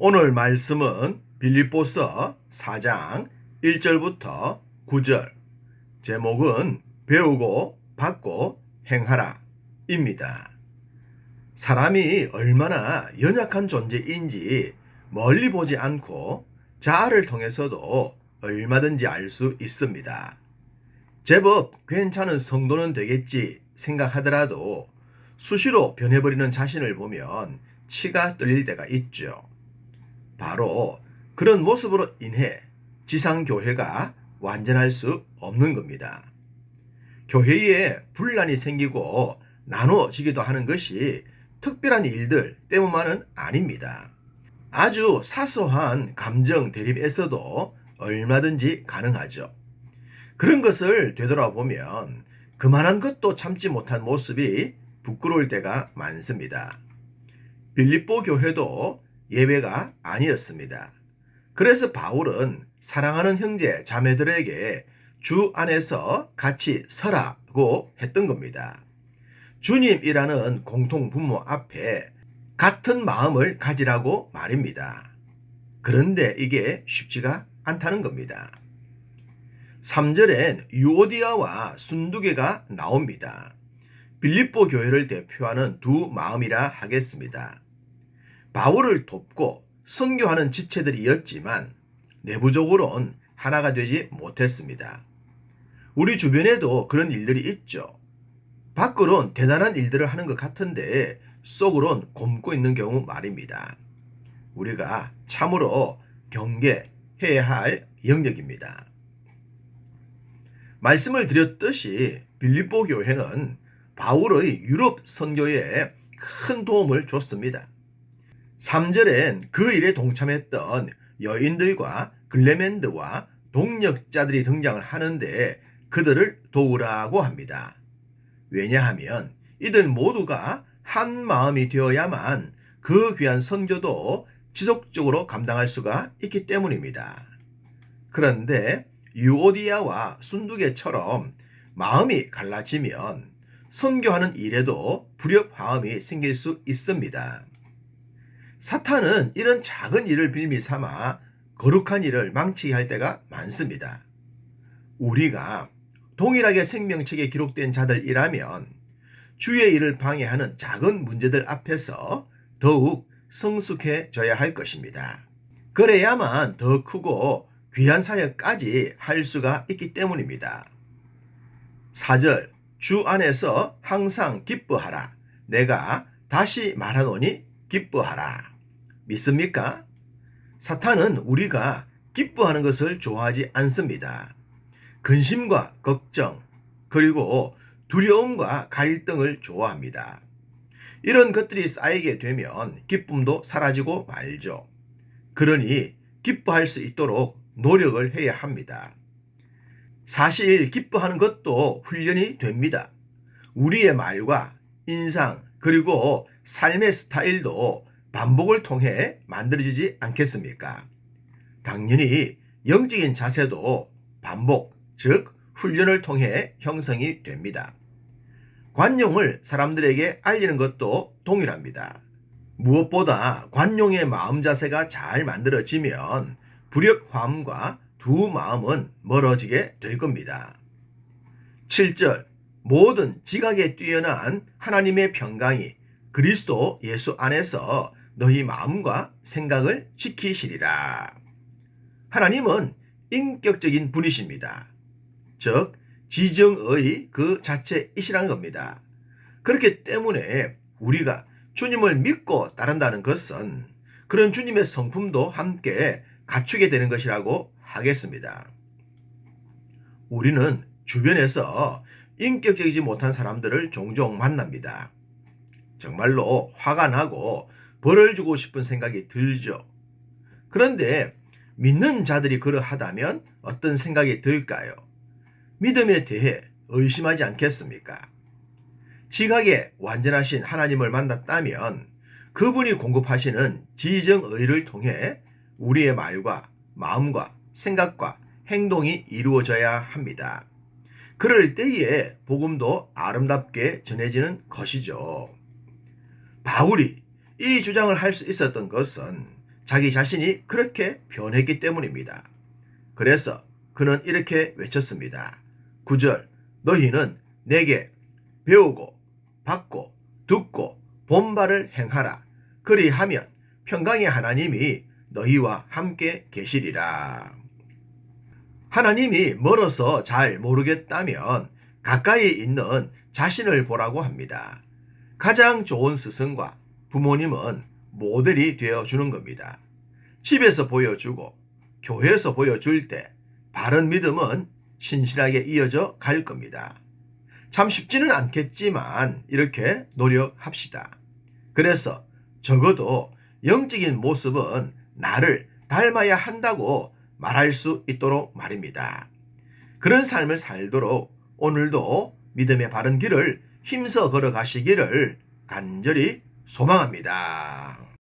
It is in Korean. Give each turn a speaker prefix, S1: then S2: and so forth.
S1: 오늘 말씀은 빌립보서 4장 1절부터 9절 제목은 배우고 받고 행하라 입니다. 사람이 얼마나 연약한 존재인지 멀리 보지 않고 자아를 통해서도 얼마든지 알 수 있습니다. 제법 괜찮은 성도는 되겠지 생각하더라도 수시로 변해버리는 자신을 보면 치가 떨릴 때가 있죠. 바로 그런 모습으로 인해 지상교회가 완전할 수 없는 겁니다. 교회에 분란이 생기고 나누어지기도 하는 것이 특별한 일들 때문만은 아닙니다. 아주 사소한 감정 대립에서도 얼마든지 가능하죠. 그런 것을 되돌아보면 그만한 것도 참지 못한 모습이 부끄러울 때가 많습니다. 빌립보 교회도 예배가 아니었습니다. 그래서 바울은 사랑하는 형제 자매들에게 주 안에서 같이 서라고 했던 겁니다. 주님이라는 공통 부모 앞에 같은 마음을 가지라고 말입니다. 그런데 이게 쉽지가 않다는 겁니다. 3절엔 유오디아와 순두개가 나옵니다. 빌립보 교회를 대표하는 두 마음이라 하겠습니다. 바울을 돕고 선교하는 지체들이었지만 내부적으로는 하나가 되지 못했습니다. 우리 주변에도 그런 일들이 있죠. 밖으론 대단한 일들을 하는 것 같은데 속으론 곰고 있는 경우 말입니다. 우리가 참으로 경계해야 할 영역입니다. 말씀을 드렸듯이 빌립보 교회는 바울의 유럽 선교에 큰 도움을 줬습니다. 3절엔 그 일에 동참했던 여인들과 글레멘드와 동력자들이 등장을 하는데 그들을 도우라고 합니다. 왜냐하면 이들 모두가 한 마음이 되어야만 그 귀한 선교도 지속적으로 감당할 수가 있기 때문입니다. 그런데 유오디아와 순두개처럼 마음이 갈라지면 선교하는 일에도 불협화음이 생길 수 있습니다. 사탄은 이런 작은 일을 빌미 삼아 거룩한 일을 망치게 할 때가 많습니다. 우리가 동일하게 생명책에 기록된 자들이라면 주의 일을 방해하는 작은 문제들 앞에서 더욱 성숙해져야 할 것입니다. 그래야만 더 크고 귀한 사역까지 할 수가 있기 때문입니다. 4절 주 안에서 항상 기뻐하라. 내가 다시 말하노니 기뻐하라. 믿습니까? 사탄은 우리가 기뻐하는 것을 좋아하지 않습니다. 근심과 걱정, 그리고 두려움과 갈등을 좋아합니다. 이런 것들이 쌓이게 되면 기쁨도 사라지고 말죠. 그러니 기뻐할 수 있도록 노력을 해야 합니다. 사실 기뻐하는 것도 훈련이 됩니다. 우리의 말과 인상 그리고 삶의 스타일도 반복을 통해 만들어지지 않겠습니까? 당연히 영적인 자세도 반복, 즉 훈련을 통해 형성이 됩니다. 관용을 사람들에게 알리는 것도 동일합니다. 무엇보다 관용의 마음 자세가 잘 만들어지면 불협화음과 두 마음은 멀어지게 될 겁니다. 7절 모든 지각에 뛰어난 하나님의 평강이 그리스도 예수 안에서 너희 마음과 생각을 지키시리라. 하나님은 인격적인 분이십니다. 즉 지정의 그 자체이시라는 겁니다. 그렇기 때문에 우리가 주님을 믿고 따른다는 것은 그런 주님의 성품도 함께 갖추게 되는 것이라고 하겠습니다. 우리는 주변에서 인격적이지 못한 사람들을 종종 만납니다. 정말로 화가 나고 벌을 주고 싶은 생각이 들죠. 그런데 믿는 자들이 그러하다면 어떤 생각이 들까요? 믿음에 대해 의심하지 않겠습니까? 지각에 완전하신 하나님을 만났다면 그분이 공급하시는 지정의를 통해 우리의 말과 마음과 생각과 행동이 이루어져야 합니다. 그럴 때에 복음도 아름답게 전해지는 것이죠. 바울이 이 주장을 할 수 있었던 것은 자기 자신이 그렇게 변했기 때문입니다. 그래서 그는 이렇게 외쳤습니다. 9절 너희는 내게 배우고 받고 듣고 본바를 행하라. 그리하면 평강의 하나님이 너희와 함께 계시리라. 하나님이 멀어서 잘 모르겠다면 가까이 있는 자신을 보라고 합니다. 가장 좋은 스승과 부모님은 모델이 되어 주는 겁니다. 집에서 보여주고 교회에서 보여줄 때 바른 믿음은 신실하게 이어져 갈 겁니다. 참 쉽지는 않겠지만 이렇게 노력합시다. 그래서 적어도 영적인 모습은 나를 닮아야 한다고 말할 수 있도록 말입니다. 그런 삶을 살도록 오늘도 믿음의 바른 길을 힘써 걸어가시기를 간절히 소망합니다.